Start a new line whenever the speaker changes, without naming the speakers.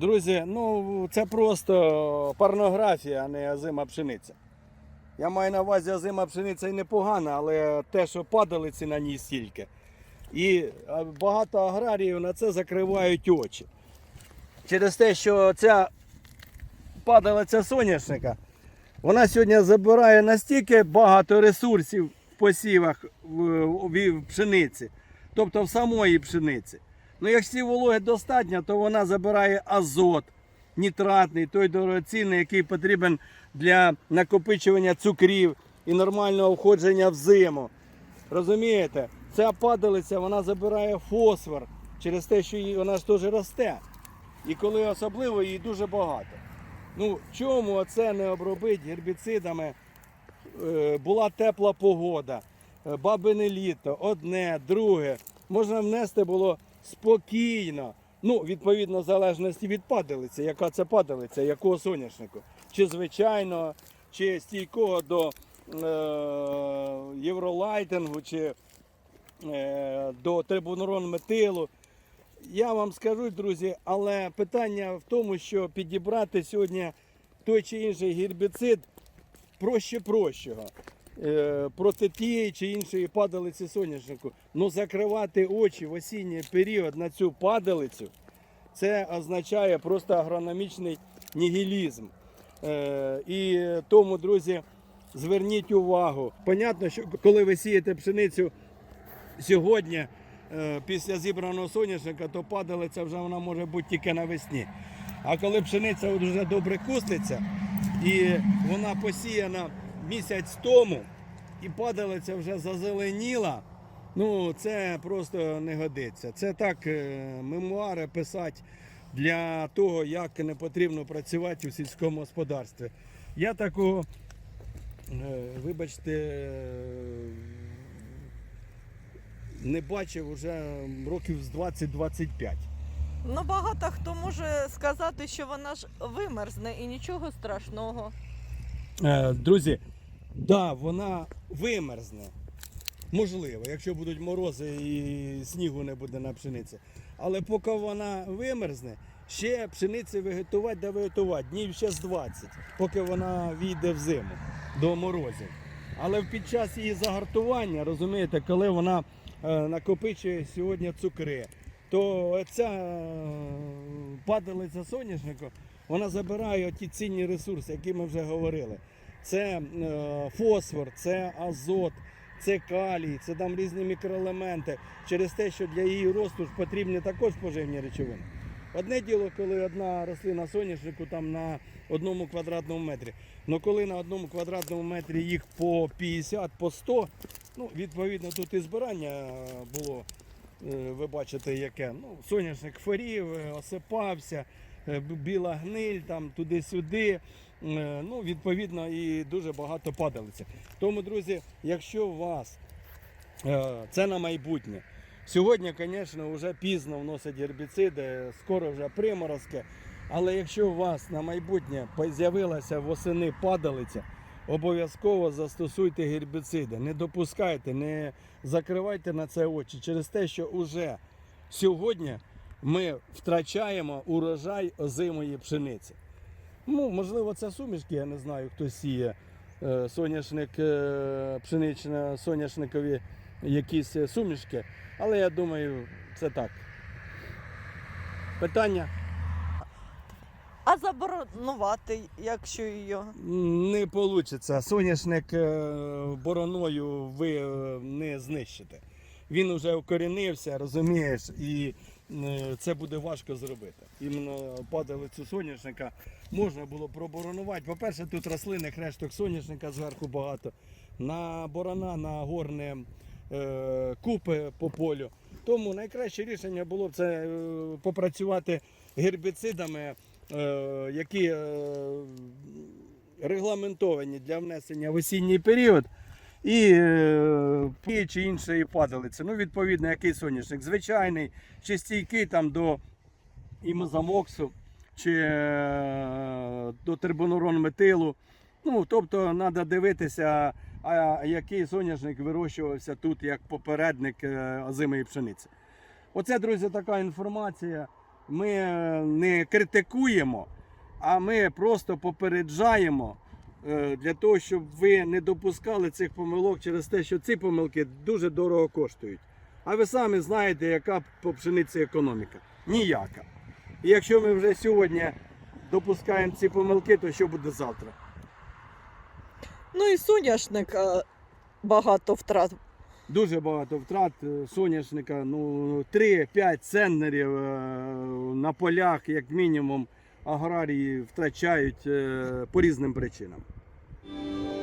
Друзі, ну це просто порнографія, а не озима пшениця. Я маю на увазі озима пшениця і непогана, але те, що падалиці на ній стільки. І багато аграріїв на це закривають очі. Через те, що ця падалиця соняшника, вона сьогодні забирає настільки багато ресурсів в посівах в пшениці, тобто в самої пшениці. Ну, якщо вологи достатньо, то вона забирає азот, нітратний, той дорогоцінний, який потрібен для накопичування цукрів і нормального входження в зиму. Розумієте? Ця падалиця вона забирає фосфор через те, що її, вона ж теж росте. І коли особливо її дуже багато. Ну, чому це не обробити гербіцидами? Е, Була тепла погода, е, бабине літо, одне, друге. Можна внести було спокійно. Ну, відповідно, в залежності від падалиці, яка це падалиця, якого соняшнику. Чи звичайного, чи стійкого до е, євролайтингу, чи е, до трибунурон метилу. Я вам скажу, друзі, але питання в тому, що підібрати сьогодні той чи інший гербіцид проще прощого. Е, проти тієї чи іншої падалиці соняшнику. Ну закривати очі в осінній період на цю падалицю, це означає просто агрономічний нігілізм. Е, і тому, друзі, зверніть увагу. Понятно, що коли ви сієте пшеницю сьогодні, е, після зібраного соняшника, то падалиця вже вона може бути тільки навесні. А коли пшениця вже добре куститься і вона посіяна місяць тому, і падалиця вже зазеленіла, ну це просто не годиться. Це так е, мемуари писати для того, як не потрібно працювати у сільському господарстві. Я такого, е, вибачте, е, не бачив вже років з 20-25.
Ну багато хто може сказати, що вона ж вимерзне і нічого страшного.
Друзі, да, вона вимерзне. Можливо, якщо будуть морози і снігу не буде на пшениці. Але поки вона вимерзне, ще пшениці вегетувати да вегетувати, днів ще з 20, поки вона війде в зиму до морозів. Але під час її загартування, розумієте, коли вона е, накопичує сьогодні цукри, то ця е, падалиця соняшнику, вона забирає ті цінні ресурси, які ми вже говорили. Це е, фосфор, це азот, це калій, це там різні мікроелементи. Через те, що для її росту потрібні також поживні речовини. Одне діло, коли одна рослина соняшнику там на одному квадратному метрі. але коли на одному квадратному метрі їх по 50, по 100, ну, відповідно, тут і збирання е, було, е, ви бачите, яке. Ну, соняшник е, осипався, біла гниль там туди-сюди. Е, Ну, відповідно, і дуже багато падалиці. Тому, друзі, якщо у вас е, це на майбутнє. Сьогодні, звісно, вже пізно вносять гербіциди, скоро вже приморозки. Але якщо у вас на майбутнє з'явилася восени падалиця, обов'язково застосуйте гербіциди. Не допускайте, не закривайте на це очі через те, що вже сьогодні ми втрачаємо урожай озимої пшениці. Ну, можливо, це сумішки, я не знаю, хто сіє е, соняшник, е, пшенично соняшникові якісь е, сумішки, але я думаю, це так. Питання
А заборонувати, якщо її.
не вийде. Соняшник бороною ви не знищите. Він вже укорінився, розумієш, і це буде важко зробити. Іменно падалицю соняшника можна було проборонувати. По-перше, тут рослинних решток соняшника зверху багато. На борона, на горне е, купи по полю. Тому найкраще рішення було б це е, попрацювати гербіцидами, е, які е, регламентовані для внесення в осінній період. І е, чи іншої падалиці. Ну, відповідно, який соняшник. Звичайний, чи стійкий там до імозамоксу, чи е, до трибунурон метилу. Ну, тобто, треба дивитися, а який соняшник вирощувався тут як попередник е, озимої пшениці. Оце, друзі, така інформація. ми е, не критикуємо, а ми просто попереджаємо для того, щоб ви не допускали цих помилок через те, що ці помилки дуже дорого коштують. А ви самі знаєте, яка по пшениці економіка? Ніяка. І якщо ми вже сьогодні допускаємо ці помилки, то що буде завтра?
Ну і соняшник е, багато втрат.
Дуже багато втрат е, соняшника, ну 3-5 центнерів е, на полях, як мінімум, аграрії втрачають е, по різним причинам. Bye.